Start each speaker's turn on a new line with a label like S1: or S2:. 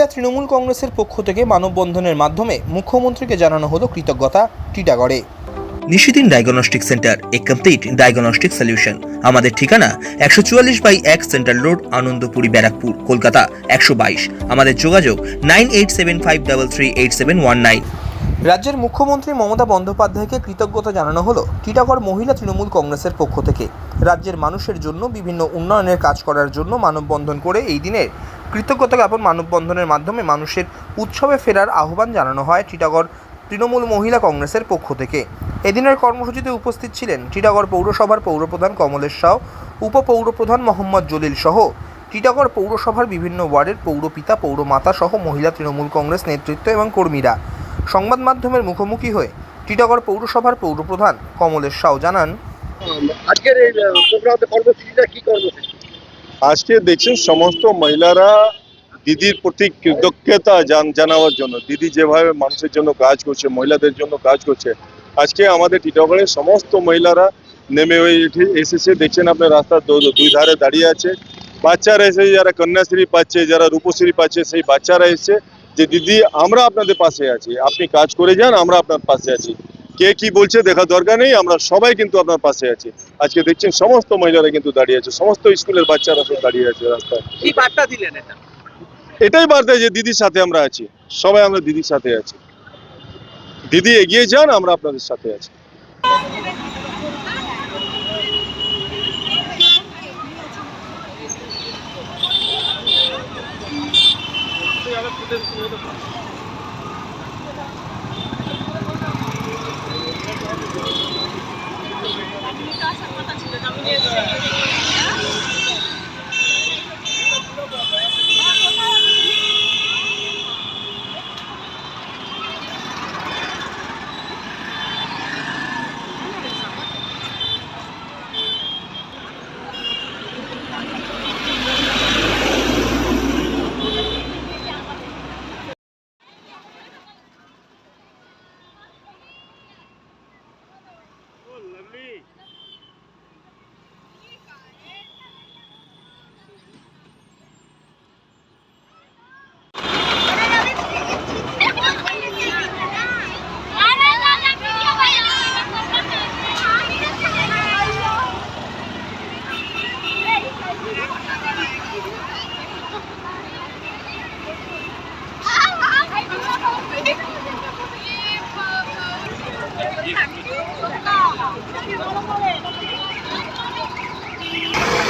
S1: মহিলা তৃণমূল কংগ্রেসের পক্ষ থেকে মানববন্ধনের মাধ্যমে মুখ্যমন্ত্রীকে জানানো হলো কৃতজ্ঞতা টিটাগড়ে।
S2: Nishidin diagnostic centre a complete diagnostic solution. আমাদের ঠিকানা একশো চুয়াল্লিশ বাই এক সেন্ট্রাল রোড আনন্দপুরি ব্যারাকপুর কলকাতা একশো বাইশ। আমাদের যোগাযোগ nine eight seven five double three eight seven one nine.
S1: রাজ্যের মুখ্যমন্ত্রী মমতা বন্দ্যোপাধ্যায়কে কৃতজ্ঞতা জানানো হলো টিটাগড় মহিলা তৃণমূল কংগ্রেসের পক্ষ থেকে। রাজ্যের মানুষের জন্য বিভিন্ন উন্নয়নের কাজ করার জন্য মানববন্ধন করে এই দিনের কৃতজ্ঞতা জ্ঞাপন মানববন্ধনের মাধ্যমে মানুষের উৎসবে ফেরার আহ্বান জানানো হয় টিটাগড় তৃণমূল মহিলা কংগ্রেসের পক্ষ থেকে। এদিনের কর্মসূচিতে উপস্থিত ছিলেন টিটাগড় পৌরসভার পৌরপ্রধান কমলেশ সাউ উপপৌরপ্রধান মোহাম্মদ জলিল সহ টিটাগড় পৌরসভার বিভিন্ন ওয়ার্ডের পৌরপিতা, পৌরমাতা সহ মহিলা তৃণমূল কংগ্রেস নেতৃত্ব এবং কর্মীরা। সংবাদ মাধ্যমের মুখোমুখি হয়ে টিটাগড় পৌরসভার পৌরপ্রধান কমলেশ সাউ জানান
S3: আজকের এই কর্মসূচিটা কি কর্মসূচি
S4: আজকে দেখছেন সমস্ত মহিলারা দিদির প্রতি কৃতজ্ঞতা জান- জানাবার জন্য। দিদি যেভাবে মানুষের জন্য কাজ করছে, মহিলাদের জন্য কাজ করছে। আজকে আমাদের টিটাগড়ের সমস্ত মহিলারা নেমে এসেছে। দেখছেন আপনার রাস্তার দুই ধারে দাঁড়িয়ে আছে। বাচ্চারা এসে যারা কন্যাশ্রী পাচ্ছে, যারা রূপশ্রী পাচ্ছে, সেই বাচ্চারা এসছে যে, দিদি, আমরা আপনাদের পাশে আছি। আপনি কাজ করে যান, আমরা আপনার পাশে আছি। কে কি বলছে, দেখা দরকার নেই, আমরা সবাই কিন্তু আপনার পাশে আছি। আজকে দেখছেন সমস্ত মহিলারা কিন্তু দাঁড়িয়ে আছে সমস্ত স্কুলের বাচ্চারা সব দাঁড়িয়ে আছে রাস্তায়।
S3: কি বার্তা দিলেন এটা?
S4: এটাই বার্তা যে দিদির সাথে আমরা আছি সবাই আমরা দিদির সাথে আছি। দিদি এগিয়ে যান আমরা আপনাদের সাথে আছি। Thank you.